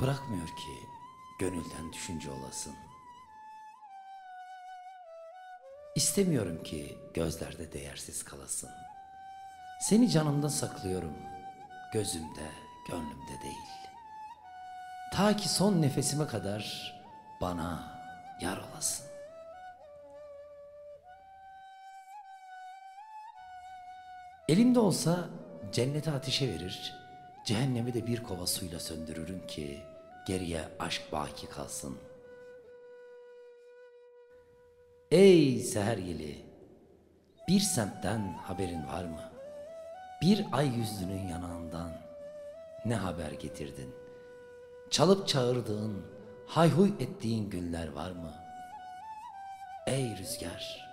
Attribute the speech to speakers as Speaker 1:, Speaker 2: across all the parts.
Speaker 1: Bırakmıyor ki gönülden düşünce olasın. İstemiyorum ki gözlerde değersiz kalasın. Seni canımda saklıyorum, gözümde, gönlümde değil. Ta ki son nefesime kadar bana yar olasın. Elimde olsa cennete ateşe verir, cehennemi de bir kova suyla söndürürüm ki geriye aşk baki kalsın. Ey seher yeli, bir semtten haberin var mı? Bir ay yüzlünün yanağından ne haber getirdin? Çalıp çağırdığın, hayhuy ettiğin günler var mı? Ey rüzgar,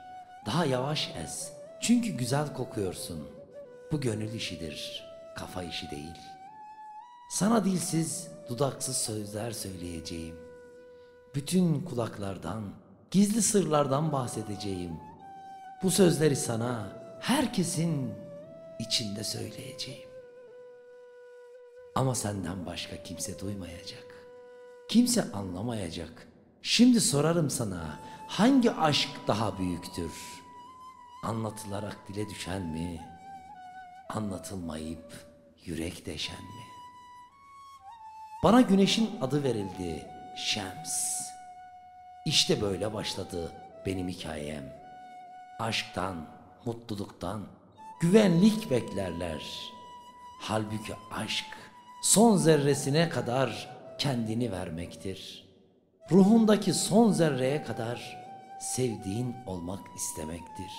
Speaker 1: daha yavaş ez. Çünkü güzel kokuyorsun. Bu gönül işidir, kafa işi değil. Sana dilsiz, dudaksız sözler söyleyeceğim. Bütün kulaklardan, gizli sırlardan bahsedeceğim. Bu sözleri sana herkesin içinde söyleyeceğim. Ama senden başka kimse duymayacak. Kimse anlamayacak. Şimdi sorarım sana hangi aşk daha büyüktür? Anlatılarak dile düşen mi? Anlatılmayıp yürek deşen mi? Bana güneşin adı verildi Şems. İşte böyle başladı benim hikayem. Aşktan, mutluluktan, güvenlik beklerler. Halbuki aşk son zerresine kadar kendini vermektir. Ruhundaki son zerreye kadar sevdiğin olmak istemektir.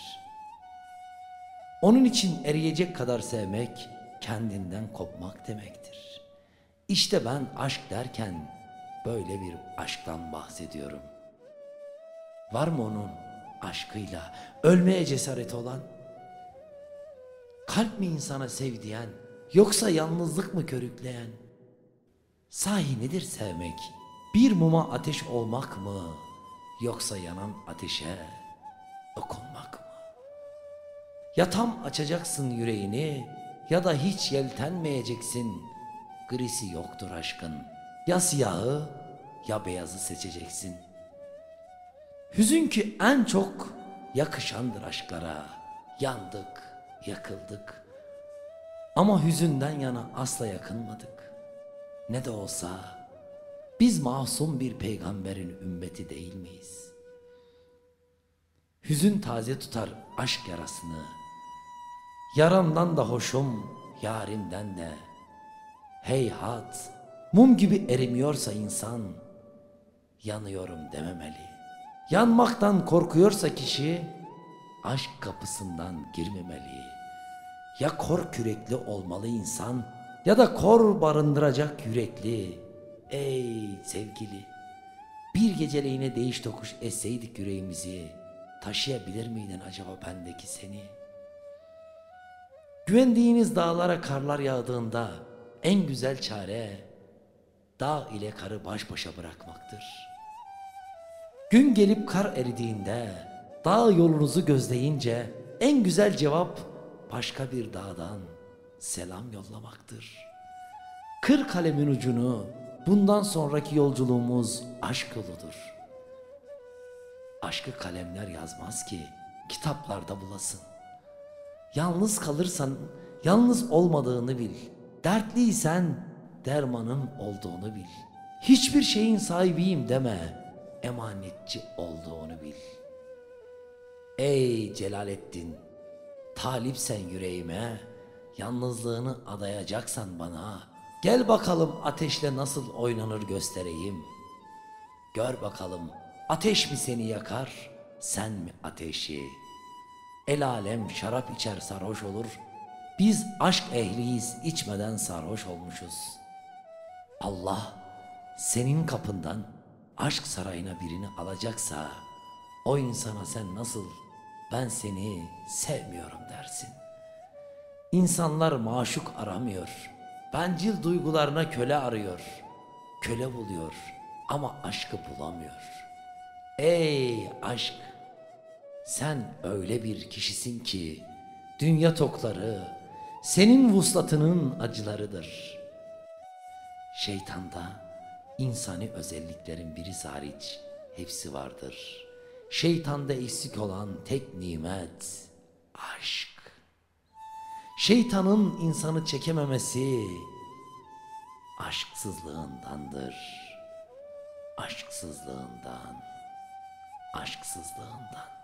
Speaker 1: Onun için eriyecek kadar sevmek kendinden kopmak demektir. İşte ben aşk derken böyle bir aşktan bahsediyorum. Var mı onun aşkıyla ölmeye cesaret olan? Kalp mi insana sevdiyen yoksa yalnızlık mı körükleyen? Sahi nedir sevmek? Bir muma ateş olmak mı yoksa yanan ateşe dokunmak mı? Ya tam açacaksın yüreğini ya da hiç yeltenmeyeceksin. Grisi yoktur aşkın. Ya siyahı ya beyazı seçeceksin. Hüzün ki en çok yakışandır aşklara. Yandık, yakıldık. Ama hüzünden yana asla yakınmadık. Ne de olsa biz masum bir peygamberin ümmeti değil miyiz? Hüzün taze tutar aşk yarasını. Yaramdan da hoşum, yarimden de. Heyhat, mum gibi erimiyorsa insan, yanıyorum dememeli. Yanmaktan korkuyorsa kişi, aşk kapısından girmemeli. Ya kor kürekli olmalı insan, ya da kor barındıracak yürekli. Ey sevgili, bir geceliğine değiş tokuş etseydik yüreğimizi, taşıyabilir miydin acaba bendeki seni? Güvendiğiniz dağlara karlar yağdığında en güzel çare dağ ile karı baş başa bırakmaktır. Gün gelip kar eridiğinde dağ yolunuzu gözleyince en güzel cevap başka bir dağdan selam yollamaktır. Kır kalemin ucunu bundan sonraki yolculuğumuz aşk yoludur. Aşkı kalemler yazmaz ki kitaplarda bulasın. Yalnız kalırsan yalnız olmadığını bil. Dertliysen dermanın olduğunu bil. Hiçbir şeyin sahibiyim deme. Emanetçi olduğunu bil. Ey Celalettin, talipsen yüreğime, yalnızlığını adayacaksan bana, gel bakalım ateşle nasıl oynanır göstereyim. Gör bakalım ateş mi seni yakar, sen mi ateşi? El alem şarap içer sarhoş olur, biz aşk ehliyiz içmeden sarhoş olmuşuz. Allah senin kapından aşk sarayına birini alacaksa o insana sen nasıl ben seni sevmiyorum dersin. İnsanlar maşuk aramıyor. Bencil duygularına köle arıyor. Köle buluyor ama aşkı bulamıyor. Ey aşk! Sen öyle bir kişisin ki dünya tokları senin vuslatının acılarıdır. Şeytanda İnsani özelliklerin biri hariç hepsi vardır. Şeytanda eksik olan tek nimet aşk. Şeytanın insanı çekememesi aşksızlığındandır. Aşksızlığından, aşksızlığından.